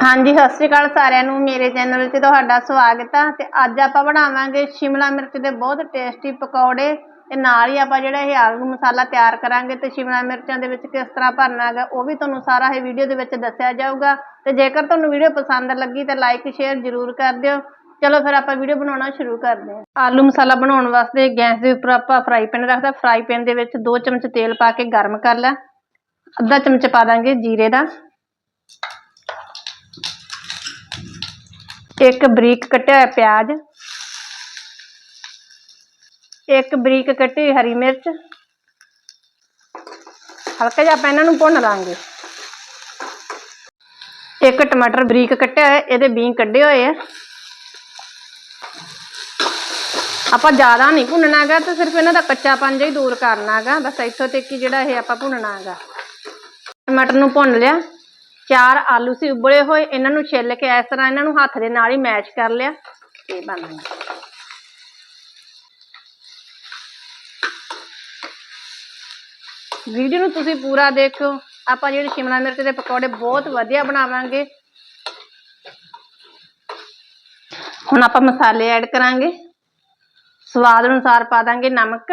ਹਾਂਜੀ, ਸਤਿ ਸ਼੍ਰੀ ਅਕਾਲ ਸਾਰਿਆਂ ਨੂੰ। ਮੇਰੇ ਚੈਨਲ 'ਤੇ ਤੁਹਾਡਾ ਸਵਾਗਤ ਆ ਤੇ ਅੱਜ ਆਪਾਂ ਬਣਾਵਾਂਗੇ ਸ਼ਿਮਲਾ ਮਿਰਚ ਦੇ ਬਹੁਤ ਟੇਸਟੀ ਪਕੌੜੇ ਤੇ ਨਾਲ ਹੀ ਆਪਾਂ ਜਿਹੜਾ ਇਹ ਆਲੂ ਮਸਾਲਾ ਤਿਆਰ ਕਰਾਂਗੇ ਤੇ ਸ਼ਿਮਲਾ ਮਿਰਚਾਂ ਦੇ ਵਿੱਚ ਕਿਸ ਤਰ੍ਹਾਂ ਭਰਨਾ ਹੈਗਾ, ਉਹ ਵੀ ਤੁਹਾਨੂੰ ਸਾਰਾ ਇਹ ਵੀਡੀਓ ਦੇ ਵਿੱਚ ਦੱਸਿਆ ਜਾਊਗਾ। ਤੇ ਜੇਕਰ ਤੁਹਾਨੂੰ ਵੀਡੀਓ ਪਸੰਦ ਲੱਗੀ ਤਾਂ ਲਾਈਕ, ਸ਼ੇਅਰ ਜ਼ਰੂਰ ਕਰ ਦਿਓ। ਚਲੋ ਫਿਰ ਆਪਾਂ ਵੀਡੀਓ ਬਣਾਉਣਾ ਸ਼ੁਰੂ ਕਰਦੇ ਹਾਂ। ਆਲੂ ਮਸਾਲਾ ਬਣਾਉਣ ਵਾਸਤੇ ਗੈਸ ਦੇ ਉੱਪਰ ਆਪਾਂ ਫਰਾਈ ਪੈਨ ਰੱਖਦਾ। ਫਰਾਈ ਪੈਨ ਦੇ ਵਿੱਚ 2 ਚਮਚ ਤੇਲ ਪਾ ਕੇ ਗਰਮ ਕਰ ਲੈ। ਅੱਧਾ ਚਮਚ ਪਾ ਦਾਂਗੇ ਜੀਰੇ ਦਾ। ਇੱਕ ਬਰੀਕ ਕੱਟਿਆ ਹੋਇਆ ਪਿਆਜ਼। ਇੱਕ ਬਰੀਕ ਕੱਟੀ ਹੋਈ ਹਰੀ ਮਿਰਚ। ਹਲਕਾ ਜਿਹਾ ਆਪਾਂ ਇਹਨਾਂ ਨੂੰ ਭੁੰਨ ਲਾਂਗੇ। ਇੱਕ ਟਮਾਟਰ ਬਰੀਕ ਕੱਟਿਆ ਹੋਇਆ, ਇਹਦੇ ਬੀਨ ਕੱਢੇ ਹੋਏ ਆ। ਆਪਾਂ ਜ਼ਿਆਦਾ ਨਹੀਂ ਭੁੰਨਣਾ ਹੈਗਾ, ਤੇ ਸਿਰਫ ਇਹਨਾਂ ਦਾ ਕੱਚਾਪਨ ਜਿਹਾ ਹੀ ਦੂਰ ਕਰਨਾ ਹੈਗਾ। ਬਸ ਇੱਥੋਂ ਤੱਕ ਹੀ ਜਿਹੜਾ ਇਹ ਆਪਾਂ ਭੁੰਨਣਾ ਹੈਗਾ। ਟਮਾਟਰ ਨੂੰ ਭੁੰਨ ਲਿਆ। ਚਾਰ ਆਲੂ ਸੀ ਉਬਲੇ ਹੋਏ, ਇਹਨਾਂ ਨੂੰ ਛਿੱਲ ਕੇ ਇਸ ਤਰ੍ਹਾਂ ਇਹਨਾਂ ਨੂੰ ਹੱਥ ਦੇ ਨਾਲ ਹੀ ਮੈਸ਼ ਕਰ ਲਿਆ। ਤੇ ਬਣ ਗਿਆ। ਵੀਡੀਓ ਨੂੰ ਤੁਸੀਂ ਪੂਰਾ ਦੇਖੋ ਆਪਾਂ ਜਿਹੜੇ ਸ਼ਿਮਲਾ ਮਿਰਚ ਦੇ ਪਕੌੜੇ ਬਹੁਤ ਵਧੀਆ ਬਣਾਵਾਂਗੇ। ਹੁਣ ਆਪਾਂ ਮਸਾਲੇ ਐਡ ਕਰਾਂਗੇ। ਸਵਾਦ ਅਨੁਸਾਰ ਪਾ ਦਾਂਗੇ ਨਮਕ।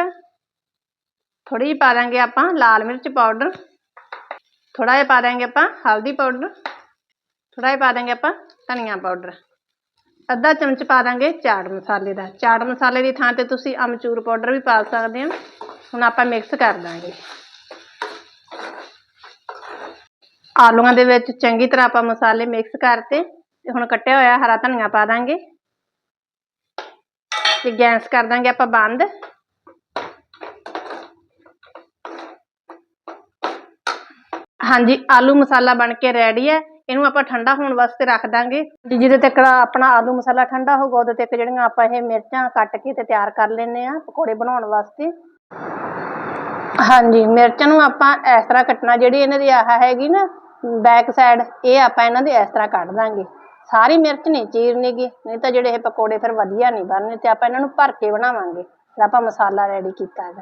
ਥੋੜੀ ਜਿਹੀ ਪਾ ਦਾਂਗੇ ਆਪਾਂ ਲਾਲ ਮਿਰਚ ਪਾਊਡਰ। ਥੋੜਾ ਜਿਹਾ ਪਾ ਦਾਂਗੇ ਆਪਾਂ ਹਲਦੀ ਪਾਊਡਰ ਥੋੜਾ ਜਿਹਾ ਪਾ ਦਾਂਗੇ ਆਪਾਂ ਧਨੀਆ ਪਾਊਡਰ ਅੱਧਾ ਚਮਚ ਪਾ ਦਾਂਗੇ ਚਾਟ ਮਸਾਲੇ ਦਾ ਚਾਟ ਮਸਾਲੇ ਦੀ ਥਾਂ ਤੇ ਤੁਸੀਂ ਅਮਚੂਰ ਪਾਊਡਰ ਵੀ ਪਾ ਸਕਦੇ ਹੋ ਹੁਣ ਆਪਾਂ ਮਿਕਸ ਕਰ ਦਾਂਗੇ ਆਲੂਆਂ ਦੇ ਵਿੱਚ ਚੰਗੀ ਤਰ੍ਹਾਂ ਆਪਾਂ ਮਸਾਲੇ ਮਿਕਸ ਕਰਤੇ ਤੇ ਹੁਣ ਕੱਟਿਆ ਹੋਇਆ ਹਰਾ ਧਨੀਆ ਪਾ ਦਾਂਗੇ ਤੇ ਗੈਸ ਕਰ ਦਾਂਗੇ ਆਪਾਂ ਬੰਦ ਹਾਂਜੀ, ਆਲੂ ਮਸਾਲਾ ਬਣ ਕੇ ਰੈਡੀ ਹੈ। ਇਹਨੂੰ ਆਪਾਂ ਠੰਡਾ ਹੋਣ ਵਾਸਤੇ ਰੱਖ ਦਾਂਗੇ। ਜਿਹਦੇ ਤੱਕ ਆਪਣਾ ਆਲੂ ਮਸਾਲਾ ਠੰਡਾ ਹੋਊਗਾ ਉਦੋਂ ਤੱਕ ਜਿਹੜੀਆਂ ਆਪਾਂ ਇਹ ਮਿਰਚਾਂ ਕੱਟ ਕੇ ਤੇ ਤਿਆਰ ਕਰ ਲੈਨੇ ਆ ਪਕੌੜੇ ਬਣਾਉਣ ਵਾਸਤੇ। ਹਾਂਜੀ, ਮਿਰਚਾਂ ਨੂੰ ਆਪਾਂ ਇਸ ਤਰ੍ਹਾਂ ਕੱਟਣਾ, ਜਿਹੜੀ ਇਹਨਾਂ ਦੀ ਆਹ ਹੈਗੀ ਨਾ ਬੈਕ ਸਾਈਡ ਇਹ ਆਪਾਂ ਇਹਨਾਂ ਦੇ ਇਸ ਤਰ੍ਹਾਂ ਕੱਢ ਦਾਂਗੇ। ਸਾਰੀ ਮਿਰਚ ਨਹੀਂ ਚੀਰਨੀਗੀ, ਨਹੀਂ ਤਾਂ ਜਿਹੜੇ ਇਹ ਪਕੌੜੇ ਫਿਰ ਵਧੀਆ ਨਹੀਂ ਬਣਨੇ, ਤੇ ਆਪਾਂ ਇਹਨਾਂ ਨੂੰ ਭਰ ਕੇ ਬਣਾਵਾਂਗੇ। ਫਿਰ ਆਪਾਂ ਮਸਾਲਾ ਰੈਡੀ ਕੀਤਾ ਹੈਗਾ।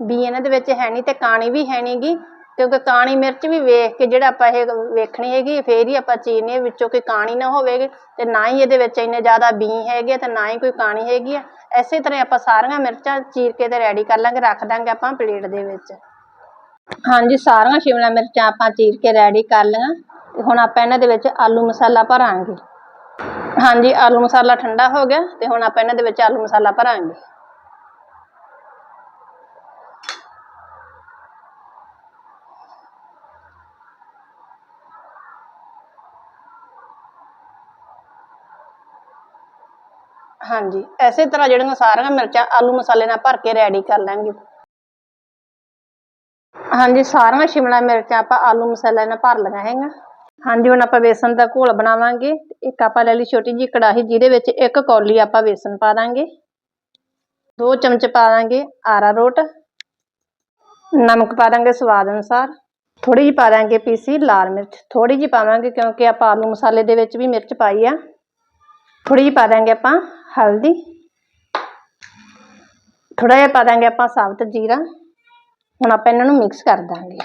ਵੀ ਇਹਨਾਂ ਦੇ ਵਿੱਚ ਹੈ ਨਹੀਂ ਤੇ ਕਾਣੀ ਵੀ ਹੈ ਨਹੀਂਗੀ ਕਿਉਂਕਿ ਕਾਣੀ ਮਿਰਚ ਵੀ ਵੇਖ ਕੇ ਜਿਹੜਾ ਆਪਾਂ ਇਹ ਵੇਖਣੀ ਹੈਗੀ, ਫੇਰ ਹੀ ਆਪਾਂ ਚੀਰਨੀ ਵਿੱਚੋਂ ਕੋਈ ਕਾਣੀ ਨਾ ਹੋਵੇਗੀ ਤੇ ਨਾ ਹੀ ਇਹਦੇ ਵਿੱਚ ਇੰਨੇ ਜ਼ਿਆਦਾ ਬੀ ਹੈਗੇ ਤੇ ਨਾ ਹੀ ਕੋਈ ਕਾਣੀ ਹੈਗੀ ਆ। ਐਸੇ ਤਰ੍ਹਾਂ ਆਪਾਂ ਸਾਰੀਆਂ ਮਿਰਚਾਂ ਚੀਰ ਕੇ ਤੇ ਰੈਡੀ ਕਰ ਲਾਂਗੇ, ਰੱਖ ਦਾਂਗੇ ਆਪਾਂ ਪਲੇਟ ਦੇ ਵਿੱਚ। ਹਾਂਜੀ, ਸਾਰੀਆਂ ਸ਼ਿਮਲਾ ਮਿਰਚਾਂ ਆਪਾਂ ਚੀਰ ਕੇ ਰੈਡੀ ਕਰ ਲਈਆਂ ਤੇ ਹੁਣ ਆਪਾਂ ਇਹਨਾਂ ਦੇ ਵਿੱਚ ਆਲੂ ਮਸਾਲਾ ਭਰਾਂਗੇ। ਹਾਂਜੀ, ਆਲੂ ਮਸਾਲਾ ਠੰਡਾ ਹੋ ਗਿਆ ਤੇ ਹੁਣ ਆਪਾਂ ਇਹਨਾਂ ਦੇ ਵਿੱਚ ਆਲੂ ਮਸਾਲਾ ਭਰਾਂਗੇ। ਹਾਂਜੀ, ਐਸੇ ਤਰ੍ਹਾਂ ਜਿਹੜੀਆਂ ਸਾਰੀਆਂ ਮਿਰਚਾਂ ਆਲੂ ਮਸਾਲੇ ਨਾਲ ਭਰ ਕੇ ਰੈਡੀ ਕਰ ਲਾਂਗੇ ਹਾਂਜੀ, ਸਾਰੀਆਂ ਸ਼ਿਮਲਾ ਮਿਰਚਾਂ ਆਪਾਂ ਆਲੂ ਮਸਾਲੇ ਨਾਲ ਭਰ ਲਈਆਂ ਹੈਗਾ ਹਾਂਜੀ, ਹੁਣ ਆਪਾਂ ਵੇਸਣ ਦਾ ਘੋਲ ਬਣਾਵਾਂਗੇ। ਇੱਕ ਆਪਾਂ ਲੈ ਲਈ ਛੋਟੀ ਜਿਹੀ ਕੜਾਹੀ, ਜਿਹਦੇ ਵਿੱਚ ਇੱਕ ਕੌਲੀ ਆਪਾਂ ਵੇਸਣ ਪਾ ਦਾਂਗੇ। ਦੋ ਚਮਚ ਪਾ ਦਾਂਗੇ ਆਰਾਰੋਟ ਨਮਕ ਪਾ ਦਾਂਗੇ ਸਵਾਦ ਅਨੁਸਾਰ। ਥੋੜੀ ਜਿਹੀ ਪਾ ਦਾਂਗੇ ਪੀਸੀ ਲਾਲ ਮਿਰਚ। ਥੋੜੀ ਜਿਹੀ ਪਾਵਾਂਗੇ ਕਿਉਂਕਿ ਆਪਾਂ ਆਲੂ ਮਸਾਲੇ ਦੇ ਵਿੱਚ ਵੀ ਮਿਰਚ ਪਾਈ ਆ। ਥੋੜੀ ਜਿਹੀ ਪਾ ਦਾਂਗੇ ਆਪਾਂ ਹਲਦੀ। ਥੋੜਾ ਜਿਹਾ ਪਾ ਦਾਂਗੇ ਆਪਾਂ ਸਾਬਤ ਜੀਰਾ। ਹੁਣ ਆਪਾਂ ਇਹਨਾਂ ਨੂੰ ਮਿਕਸ ਕਰ ਦਾਂਗੇ।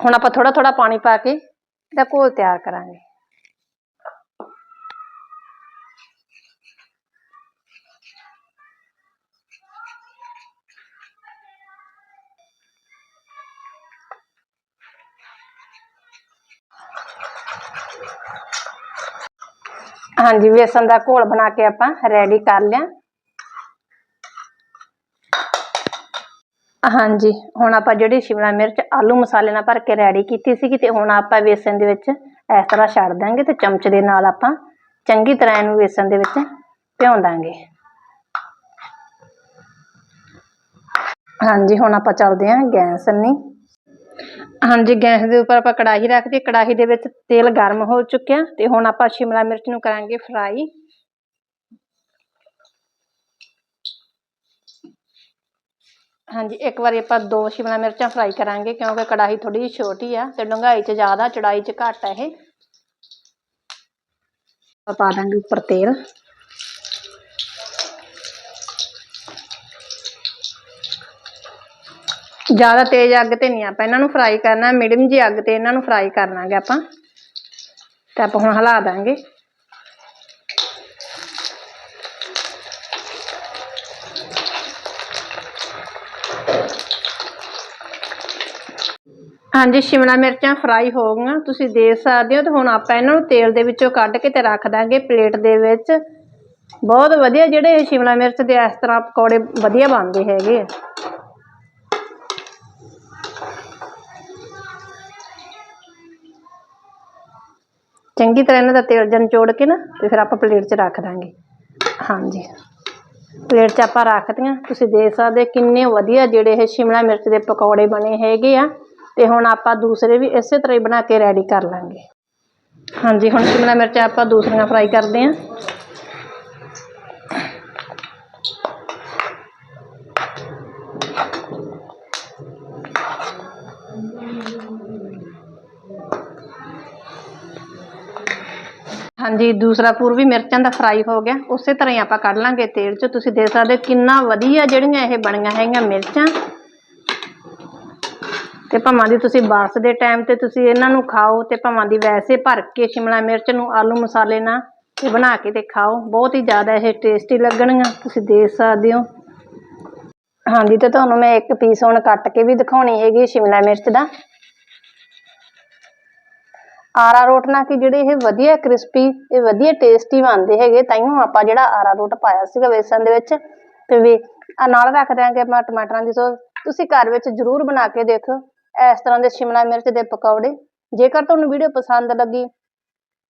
ਹੁਣ ਆਪਾਂ ਥੋੜਾ ਥੋੜਾ ਪਾਣੀ ਪਾ ਕੇ ਇਹਦਾ ਘੋਲ ਤਿਆਰ ਕਰਾਂਗੇ। ਹਾਂਜੀ, ਵੇਸਣ ਦਾ ਘੋਲ ਬਣਾ ਕੇ ਆਪਾਂ ਰੈਡੀ ਕਰ ਲਿਆ। ਹਾਂਜੀ, ਹੁਣ ਆਪਾਂ ਜਿਹੜੀ ਸ਼ਿਮਲਾ ਮਿਰਚ, ਆਲੂ ਮਸਾਲੇ ਨਾਲ ਭਰ ਕੇ ਰੈਡੀ ਕੀਤੀ ਸੀਗੀ ਤੇ ਹੁਣ ਆਪਾਂ ਵੇਸਣ ਦੇ ਵਿੱਚ ਇਸ ਤਰ੍ਹਾਂ ਛੱਡ ਦਾਂਗੇ ਤੇ ਚਮਚ ਦੇ ਨਾਲ ਆਪਾਂ ਚੰਗੀ ਤਰ੍ਹਾਂ ਇਹਨੂੰ ਵੇਸਣ ਦੇ ਵਿੱਚ ਭਿਉਂ ਦਾਂਗੇ ਹਾਂਜੀ, ਹੁਣ ਆਪਾਂ ਚੱਲਦੇ ਹਾਂ ਗੈਸ ਨਹੀਂ ਹਾਂਜੀ, ਗੈਸ ਦੇ ਉੱਪਰ ਆਪਾਂ ਕੜਾਹੀ ਰੱਖਦੇ ਕੜਾਹੀ ਦੇ ਵਿੱਚ ਤੇਲ ਗਰਮ ਹੋ ਚੁੱਕਿਆ ਤੇ ਹੁਣ ਆਪਾਂ ਸ਼ਿਮਲਾ ਮਿਰਚ ਨੂੰ ਕਰਾਂਗੇ ਫਰਾਈ। ਹਾਂਜੀ, ਇੱਕ ਵਾਰੀ ਆਪਾਂ ਦੋ ਸ਼ਿਮਲਾ ਮਿਰਚਾਂ ਫਰਾਈ ਕਰਾਂਗੇ ਕਿਉਂਕਿ ਕੜਾਹੀ ਥੋੜੀ ਜਿਹੀ ਛੋਟੀ ਆ ਤੇ ਡੂੰਘਾਈ 'ਚ ਜ਼ਿਆਦਾ, ਚੜਾਈ 'ਚ ਘੱਟ ਆ ਇਹ। ਪਾ ਦਾਂਗੇ ਉੱਪਰ ਤੇਲ। ਜ਼ਿਆਦਾ ਤੇਜ਼ ਅੱਗ ਤੇ ਨਹੀਂ ਆਪਾਂ ਇਹਨਾਂ ਨੂੰ ਫਰਾਈ ਕਰਨਾ ਮੀਡੀਅਮ ਜੀ ਅੱਗ ਤੇ ਇਹਨਾਂ ਨੂੰ ਫਰਾਈ ਕਰਨਾਗੇ ਆਪਾਂ। ਤੇ ਆਪਾਂ ਹੁਣ ਹਿਲਾ ਦਾਂਗੇ। ਹਾਂਜੀ, ਸ਼ਿਮਲਾ ਮਿਰਚਾਂ ਫਰਾਈ ਹੋ ਗਈਆਂ, ਤੁਸੀਂ ਦੇਖ ਸਕਦੇ ਹੋ। ਤੇ ਹੁਣ ਆਪਾਂ ਇਹਨਾਂ ਨੂੰ ਤੇਲ ਦੇ ਵਿੱਚੋਂ ਕੱਢ ਕੇ ਤੇ ਰੱਖ ਦਾਂਗੇ ਪਲੇਟ ਦੇ ਵਿੱਚ। ਬਹੁਤ ਵਧੀਆ ਜਿਹੜੇ ਸ਼ਿਮਲਾ ਮਿਰਚ ਦੇ ਇਸ ਤਰ੍ਹਾਂ ਪਕੌੜੇ ਵਧੀਆ ਬਣਦੇ ਹੈਗੇ ਚੰਗੀ ਤਰ੍ਹਾਂ ਇਹਨਾਂ ਦਾ ਤੇਲ ਜਨ ਚੋੜ ਕੇ ਨਾ ਤੇ ਫਿਰ ਆਪਾਂ ਪਲੇਟ 'ਚ ਰੱਖ ਦਾਂਗੇ। ਹਾਂਜੀ। ਪਲੇਟ 'ਚ ਆਪਾਂ ਰੱਖਤੀਆਂ ਤੁਸੀਂ ਦੇਖ ਸਕਦੇ ਕਿੰਨੇ ਵਧੀਆ ਜਿਹੜੇ ਇਹ ਸ਼ਿਮਲਾ ਮਿਰਚ ਦੇ ਪਕੌੜੇ ਬਣੇ ਹੈਗੇ ਆ ਤੇ ਹੁਣ ਆਪਾਂ ਦੂਸਰੇ ਵੀ ਇਸੇ ਤਰ੍ਹਾਂ ਹੀ ਬਣਾ ਕੇ ਰੈਡੀ ਕਰ ਲਾਂਗੇ। ਹਾਂਜੀ, ਹੁਣ ਸ਼ਿਮਲਾ ਮਿਰਚ ਆਪਾਂ ਦੂਸਰੀਆਂ ਫਰਾਈ ਕਰਦੇ ਹਾਂ ਹਾਂਜੀ, ਦੂਸਰਾ ਪੂਰਬੀ ਮਿਰਚਾਂ ਦਾ ਫਰਾਈ ਹੋ ਗਿਆ। ਉਸੇ ਤਰ੍ਹਾਂ ਹੀ ਆਪਾਂ ਕੱਢ ਲਾਂਗੇ ਤੇਲ 'ਚ। ਤੁਸੀਂ ਦੇਖ ਸਕਦੇ ਕਿੰਨਾ ਵਧੀਆ ਜਿਹੜੀਆਂ ਇਹ ਬਣੀਆਂ ਹੈਗੀਆਂ ਮਿਰਚਾਂ। ਤੇ ਭਾਵਾਂ ਦੀ ਤੁਸੀਂ ਬਾਰਸ ਦੇ ਟਾਈਮ ਤੇ ਤੁਸੀਂ ਇਹਨਾਂ ਨੂੰ ਖਾਓ ਤੇ ਭਾਵਾਂ ਦੀ ਵੈਸੇ ਭਰ ਕੇ ਸ਼ਿਮਲਾ ਮਿਰਚ ਨੂੰ ਆਲੂ ਮਸਾਲੇ ਨਾਲ ਤੇ ਬਣਾ ਕੇ ਤੇ ਖਾਓ। ਬਹੁਤ ਹੀ ਜ਼ਿਆਦਾ ਇਹ ਟੇਸਟੀ ਲੱਗਣਗੀਆਂ। ਤੁਸੀਂ ਦੇਖ ਸਕਦੇ ਹੋ। ਹਾਂਜੀ, ਤੇ ਤੁਹਾਨੂੰ ਮੈਂ ਇੱਕ ਪੀਸ ਹੁਣ ਕੱਟ ਕੇ ਵੀ ਦਿਖਾਉਣੀ ਹੈਗੀ ਸ਼ਿਮਲਾ ਮਿਰਚ ਦਾ। ਆਰਾ ਰੋਟ ਨਾਲ ਕਿ ਜਿਹੜੇ ਇਹ ਵਧੀਆ ਕ੍ਰਿਸਪੀ, ਇਹ ਵਧੀਆ ਟੇਸਟੀ ਬਣਦੇ ਹੈਗੇ ਤਾਈਓ ਆਪਾਂ ਜਿਹੜਾ ਆਰਾ ਰੋਟ ਪਾਇਆ ਸੀਗਾ ਵੇਸਣ ਦੇ ਵਿੱਚ। ਤੇ ਵੀ ਆ ਨਾਲ ਰੱਖ ਦਿਆਂਗੇ ਆਪਾਂ ਟਮਾਟਰਾਂ ਦੀ ਸੌਸ। ਤੁਸੀਂ ਘਰ ਵਿੱਚ ਜ਼ਰੂਰ ਬਣਾ ਕੇ ਦੇਖੋ ਇਸ ਤਰ੍ਹਾਂ ਦੇ ਸ਼ਿਮਲਾ ਮਿਰਚ ਦੇ ਪਕੌੜੇ। ਜੇਕਰ ਤੁਹਾਨੂੰ ਵੀਡੀਓ ਪਸੰਦ ਲੱਗੀ,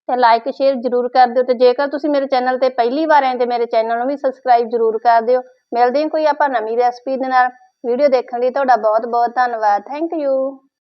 ਤੇ ਲਾਈਕ ਸ਼ੇਅਰ ਜ਼ਰੂਰ ਕਰ ਦਿਓ। ਤੇ ਜੇਕਰ ਤੁਸੀਂ ਮੇਰੇ ਚੈਨਲ ਤੇ ਪਹਿਲੀ ਵਾਰ ਆਏ ਤੇ ਮੇਰੇ ਚੈਨਲ ਨੂੰ ਵੀ ਸਬਸਕ੍ਰਾਈਬ ਜ਼ਰੂਰ ਕਰ ਦਿਓ। ਮਿਲਦੇ ਹਾਂ ਕੋਈ ਆਪਾਂ ਨਵੀਂ ਰੈਸਪੀ ਦੇ ਨਾਲ। ਵੀਡੀਓ ਦੇਖਣ ਲਈ ਤੁਹਾਡਾ ਬਹੁਤ ਬਹੁਤ ਧੰਨਵਾਦ। Thank you